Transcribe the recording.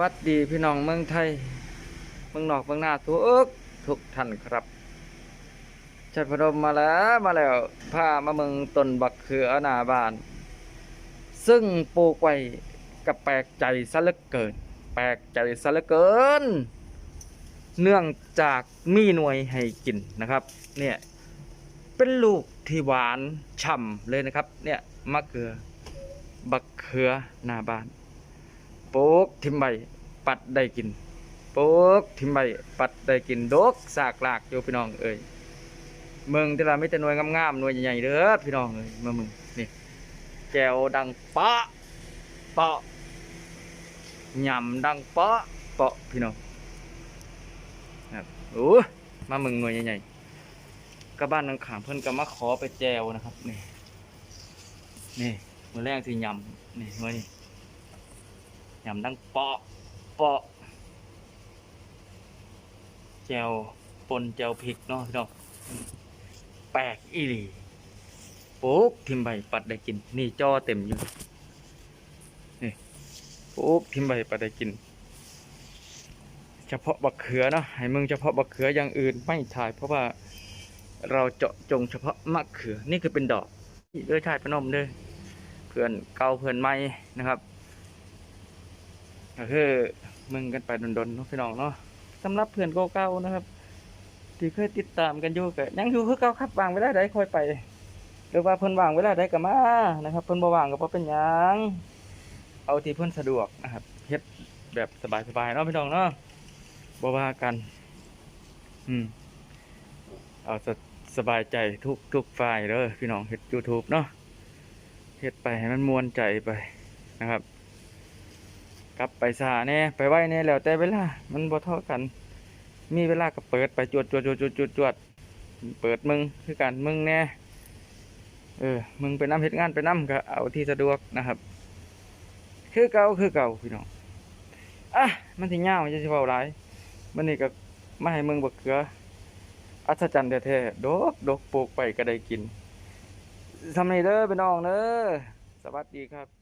วัสดีพี่น้องเมืองไทย เมืองนอกเมืองหน้าทุกทุกท่านครับชัดพนมมาแล้วมาแล้วพามาเมืองต้นบักเขือหน้าบ้าน ซึ่งปลูกไว้กับแปลกใจซะเหลือเกิน แปลกใจซะเหลือเกิน เนื่องจากมีหน่วยให้กินนะครับ เนี่ยเป็นลูกที่หวานฉ่ำเลยนะครับ เนี่ยมะเขือ บักเขือหน้าบ้าน ปลูกทิมใบปัดได้กินปลูกทิมใบปัดได้กินดกสากลากอยู่พี่น้องเอ้ยเมืองที่เราไม่แต่หน่วยงามๆหน่วยใหญ่ๆเด้อพี่น้องเอ้ยมามึงนี่แจวดังเปาะเปาะยำดังเปาะเปาะพี่น้องครับโอ้มาเมึงหน่วยใหญ่ๆก็บ้านนังขางเพิ่นก็มาขอไปแจวนะครับนี่นี่มือแรกที่ยำนี่หน่วยนี่ ยำดังเปาะเปาะแจวปนแจวพริกเนาะพี่น้องแปลกอีหลีปุ๊บทิมใบปัดได้กิน นี่จอเต็มอยู่นี่ปุ๊บทิมใบปัดได้กิน เฉพาะบักเขือเนาะให้มึงเฉพาะบักเขืออย่างอื่นไม่ถ่าย เพราะว่าเราเจาะจงเฉพาะมะเขือนี่คือเป็นดอกเด้อชายพนมเด้อเพื่อนเก่าเพื่อนใหม่นะครับ ก็คือมึงกันไปดนๆเนาะพี่น้องเนาะสำหรับเพื่อนเก่าๆนะครับ ที่เคยติดตามกันอยู่ก็ยังอยู่คือเก่าครับวางเวลาใดค่อยไปหรือว่าเพิ่นวางเวลาใดก็มานะครับเพิ่นบ่วางก็บ่เป็นหยังเอาที่เพิ่นสะดวกนะครับเฮ็ดแบบสบายๆเนาะพี่น้องเนาะบ่ว่ากัน อืมเอาสสบายใจทุกทุกฝ่ายเด้อพี่น้องเฮ็ด YouTube เนาะเฮ็ดไปให้มันมวนใจไปนะครับ ลับไปซาแน่ไปไหวแน่แล้วแต่เวลา มันบ่เท่ากัน มีเวลาก็เปิดไปจวดจวดจวดจวดจวดจวดเปิดมึงคือกันมึงแน่เออมึงไปน้ำเฮ็ดงานไปน้ำก็เอาที่สะดวกนะครับ คือเก่าคือเก่าพี่น้องอะมันสิยาวจะสิเว้าหลายมันนี่ก็มาให้มึงบักเขืออัศจรรย์แท้ๆดกดกปลูกไปก็ได้กินทำนี่เด้อพี่น้องเด้อสวัสดีครับ